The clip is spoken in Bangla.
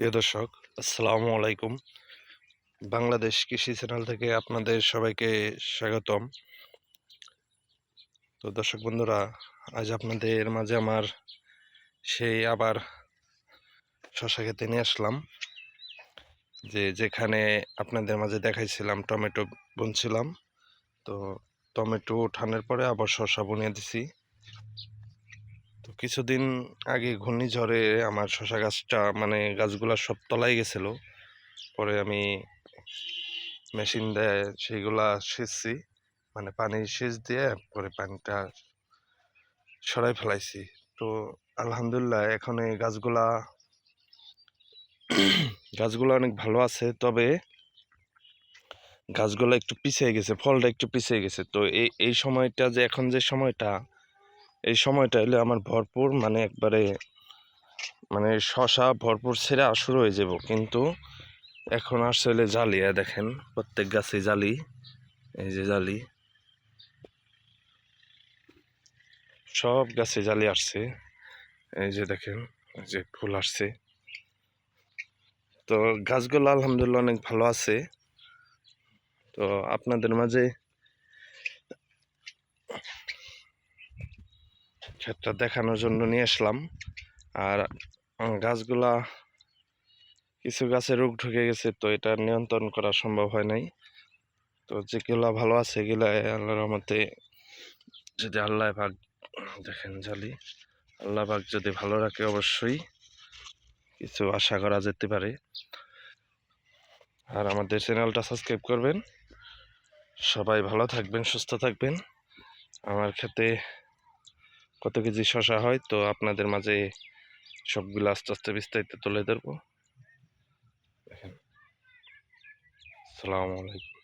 প্রিয় দর্শক, আসসালামু আলাইকুম। বাংলাদেশ কৃষি চ্যানেল থেকে আপনাদের সবাইকে স্বাগতম। তো দর্শক বন্ধুরা, আজ আপনাদের মাঝে আমার সেই আবার শশা খেতে নিয়ে আসলাম। যে যেখানে আপনাদের মাঝে দেখাইছিলাম, টমেটো বুনছিলাম। তো টমেটো উঠানোর পরে আবার শশা বুনিয়ে দিছি। কিছুদিন আগে ঘূর্ণিঝড়ে আমার শশা গাছটা মানে গাছগুলা সব তলায় গেছিল। পরে আমি মেশিন দিয়ে সেইগুলা সেচছি মানে পানি সেচ দিয়ে পরে পানিটা সরাই ফেলাইছি। তো আলহামদুলিল্লাহ, এখন এই গাছগুলা, গাছগুলো অনেক ভালো আছে, তবে গাছগুলো একটু পিছিয়ে গেছে, ফলটা একটু পিছিয়ে গেছে। তো এই এই সময়টা যে, এখন যে সময়টা এই সময়টা এলে আমার ভরপুর মানে একবারে মানে শশা ভরপুর ছেড়ে আসুর হয়ে যাব। কিন্তু এখন আসছে হলে জালি, আর দেখেন প্রত্যেক গাছে জালি, এই যে জালি। সব গাছে জালি আসছে, এই যে দেখেন যে ফুল আসছে। তো গাছগুলো আলহামদুলিল্লাহ অনেক ভালো আছে। তো আপনাদের মাঝে ক্ষেতটা দেখানোর জন্য নিয়ে আসলাম। আর গাছগুলা কিছু গাছে রোগ ঢুকে গেছে, তো এটা নিয়ন্ত্রণ করা সম্ভব হয় নাই। তো যেগুলা ভালো আছে, এগুলা আল্লাহর মতে যদি আল্লাহ ভাগ দেখেন জালি, আল্লাহ ভাগ যদি ভালো রাখে অবশ্যই কিছু আশা করা যেতে পারে। আর আমাদের চ্যানেলটা সাবস্ক্রাইব করবেন। সবাই ভালো থাকবেন, সুস্থ থাকবেন। আমার ক্ষেতে কত কেজি শশা হয়, তো আপনাদের মাঝে সবগুলো আস্তে আস্তে বিস্তারিত তুলে ধরবো। আসসালামু আলাইকুম।